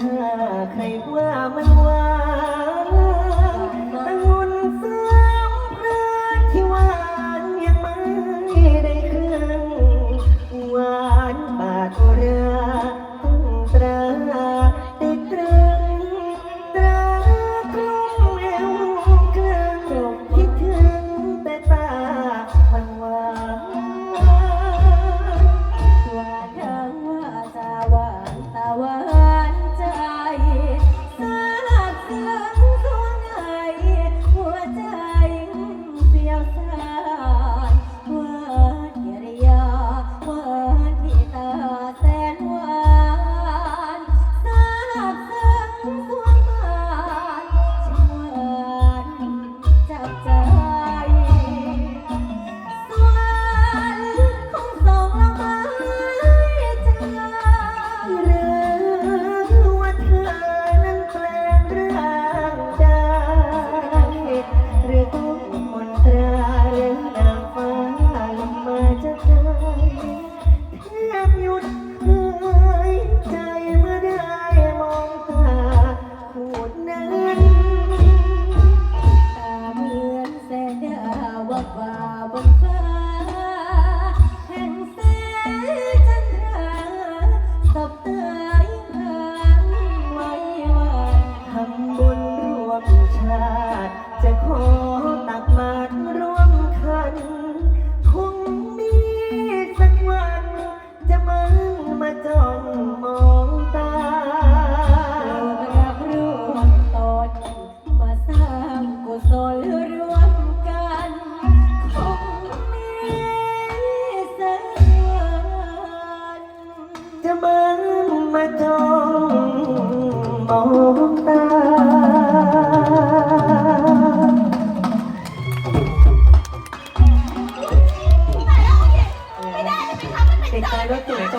ถ้าใครว่ามันหวานองุ่นสามพรานที่หวานยังไม่ได้เครื่องหวานบาดอุราต้องตราติดตรึงตราตรงเอวเกลืองคิดถึงแต่ตามันหวาน แทบหยุดหายใจเมื่อได้มองตาพูดนั้นตาเหมือนแสงดาววับวาวบนฟ้า มาจ้องมองตา ไม่ได้ไม่ได้ไม่ได้ติดใจรถติด